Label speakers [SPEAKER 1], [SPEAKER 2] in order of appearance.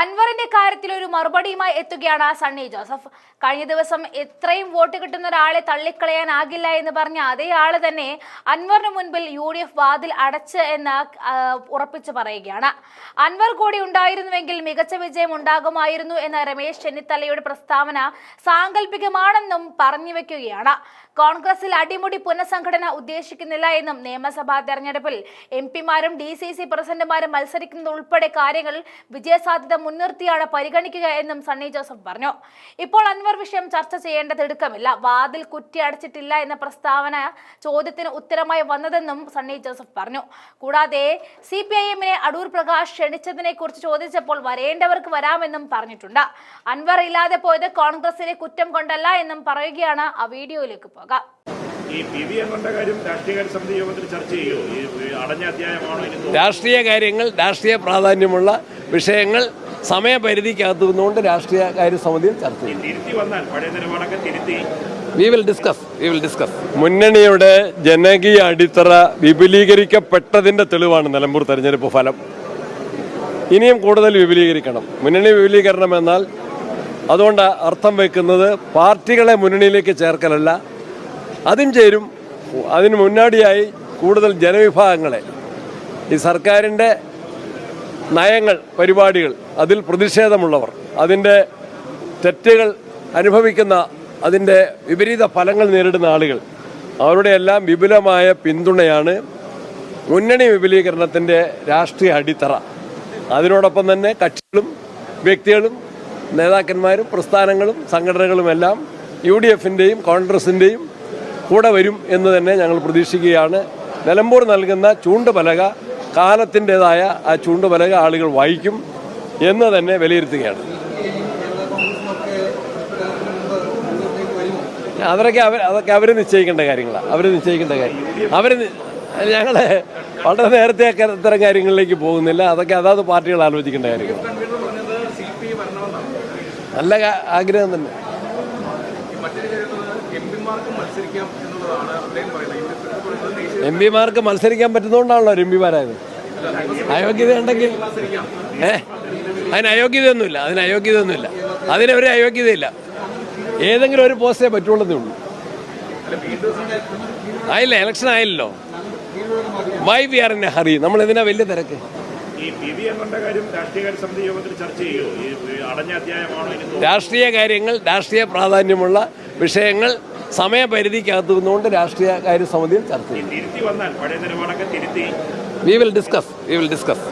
[SPEAKER 1] അൻവറിന്റെ കാര്യത്തിൽ ഒരു മറുപടിയുമായി എത്തുകയാണ് സണ്ണി ജോസഫ്. കഴിഞ്ഞ ദിവസം എത്രയും വോട്ട് കിട്ടുന്ന ഒരാളെ തള്ളിക്കളയാനാകില്ല എന്ന് പറഞ്ഞ അതേ ആൾ തന്നെ അൻവറിന് മുൻപിൽ യു ഡി എഫ് വാതിൽ അടച്ച് എന്ന് ഉറപ്പിച്ചു പറയുകയാണ്. അൻവർ കൂടി ഉണ്ടായിരുന്നുവെങ്കിൽ മികച്ച വിജയം ഉണ്ടാകുമായിരുന്നു എന്ന രമേശ് ചെന്നിത്തലയുടെ പ്രസ്താവന സാങ്കല്പികമാണെന്നും പറഞ്ഞു വെക്കുകയാണ്. കോൺഗ്രസിൽ അടിമുടി പുനഃസംഘടന ഉദ്ദേശിക്കുന്നില്ല എന്നും നിയമസഭാ തെരഞ്ഞെടുപ്പിൽ എം പിമാരും ഡി സി സി പ്രസിഡന്റുമാരും മത്സരിക്കുന്നത് ഉൾപ്പെടെ കാര്യങ്ങൾ വിജയസാധ്യത മുൻനിർത്തിയാണ് പരിഗണിക്കുക എന്നും സണ്ണി ജോസഫ് പറഞ്ഞു. ഇപ്പോൾ അൻവർ വിഷയം ചർച്ച ചെയ്യേണ്ട തിടുക്കമില്ല വാതിൽ കുറ്റി അടച്ചിട്ടില്ല എന്ന പ്രസ്താവന ചോദ്യത്തിന് ഉത്തരമായി വന്നതെന്നും സണ്ണി ജോസഫ് പറഞ്ഞു. കൂടാതെ സി പി ഐ എമ്മിനെ അടൂർ പ്രകാശ് ക്ഷണിച്ചതിനെ കുറിച്ച് ചോദിച്ചപ്പോൾ വരേണ്ടവർക്ക് വരാമെന്നും പറഞ്ഞിട്ടുണ്ട്. അൻവർ ഇല്ലാതെ പോയത് കോൺഗ്രസിലെ കുറ്റം കൊണ്ടല്ല എന്നും പറയുകയാണ്. ആ വീഡിയോയിലേക്ക് പോകാം.
[SPEAKER 2] ഈ പി വി എമ്മിന്റെ കാര്യം രാഷ്ട്രീയകാര്യ സമിതി യോഗത്തിൽ ചർച്ച ചെയ്യോ? ഈ ഈ അടഞ്ഞ അധ്യായമാണോ
[SPEAKER 3] രാഷ്ട്രീയ കാര്യങ്ങൾ രാഷ്ട്രീയ പ്രാധാന്യമുള്ള വിഷയങ്ങൾ സമയപരിധിക്കകത്ത് നിന്നുകൊണ്ട് രാഷ്ട്രീയ കാര്യ സമിതിയിൽ ചർച്ച ചെയ്യും we will discuss we will discuss മുന്നണിയുടെ ജനകീയ അടിത്തറ വിപുലീകരിക്കപ്പെട്ടതിന്റെ തെളിവാണ് നിലമ്പൂർ തെരഞ്ഞെടുപ്പ് ഫലം. ഇനിയും കൂടുതൽ വിപുലീകരിക്കണം. മുന്നണി വിപുലീകരണം എന്നാൽ അതുകൊണ്ട് അർത്ഥം വയ്ക്കുന്നത് പാർട്ടികളെ മുന്നണിയിലേക്ക് ചേർക്കലല്ല. അതും ചേരും അതിന് മുന്നോടിയായി കൂടുതൽ ജനവിഭാഗങ്ങളെ. ഈ സർക്കാരിന്റെ നയങ്ങൾ പരിപാടികൾ അതിൽ പ്രതിഷേധമുള്ളവർ അതിന്റെ തെറ്റുകൾ അനുഭവിക്കുന്ന അതിന്റെ വിപരീത ഫലങ്ങൾ നേരിടുന്ന ആളുകൾ. അവരുടെ എല്ലാം വിപുലമായ പിന്തുണയാണ് മുന്നണി വിപുലീകരണത്തിന്റെ രാഷ്ട്രീയ അടിത്തറ. അതിനോടൊപ്പം തന്നെ കക്ഷികളും വ്യക്തികളും നേതാക്കന്മാരും പ്രസ്ഥാനങ്ങളും സംഘടനകളുമെല്ലാം യു ഡി എഫിന്റെയും കോൺഗ്രസിന്റെയും കൂടെ വരും എന്ന് തന്നെ ഞങ്ങൾ പ്രതീക്ഷിക്കുകയാണ്. നിലമ്പൂർ നൽകുന്ന ചൂണ്ടുപലക കാലത്തിന്റെതായ ആ ചൂണ്ടുപലക ആളുകൾ വായിക്കും എന്ന് തന്നെ വിലയിരുത്തുകയാണ്. അവരൊക്കെ അവർ അതൊക്കെ അവർ നിശ്ചയിക്കേണ്ട കാര്യങ്ങളാണ് അവർ നിശ്ചയിക്കേണ്ട കാര്യം. അവർ ഞങ്ങൾ വളരെ നേരത്തെ ഇത്തരം കാര്യങ്ങളിലേക്ക് പോകുന്നില്ല. അതൊക്കെ അതാത് പാർട്ടികൾ ആലോചിക്കേണ്ട കാര്യങ്ങൾ നല്ല ആഗ്രഹം തന്നെ. എം പിമാർക്ക് മത്സരിക്കാൻ പറ്റുന്നതുകൊണ്ടാണല്ലോ എം പിമാരായത്. അയോഗ്യത ഉണ്ടെങ്കിൽ ഏ? അതിന് അയോഗ്യതയൊന്നുമില്ല അതിന് അയോഗ്യതയൊന്നുമില്ല. അതിനൊരു അയോഗ്യതയില്ല. ഏതെങ്കിലും ഒരു പോസ്റ്റേ പറ്റുള്ളതേ ഉള്ളൂ. ആയില്ല? Election ആയില്ലല്ലോ. Why we are in a hurry നമ്മൾ എന്തിനാ വലിയ തിരക്ക്? രാഷ്ട്രീയ കാര്യങ്ങൾ രാഷ്ട്രീയ പ്രാധാന്യമുള്ള വിഷയങ്ങൾ സമയപരിധിക്കകത്ത് നിന്നുകൊണ്ട് രാഷ്ട്രീയ കാര്യ സമിതിയിൽ ചർച്ച ചെയ്യും. We will discuss we will discuss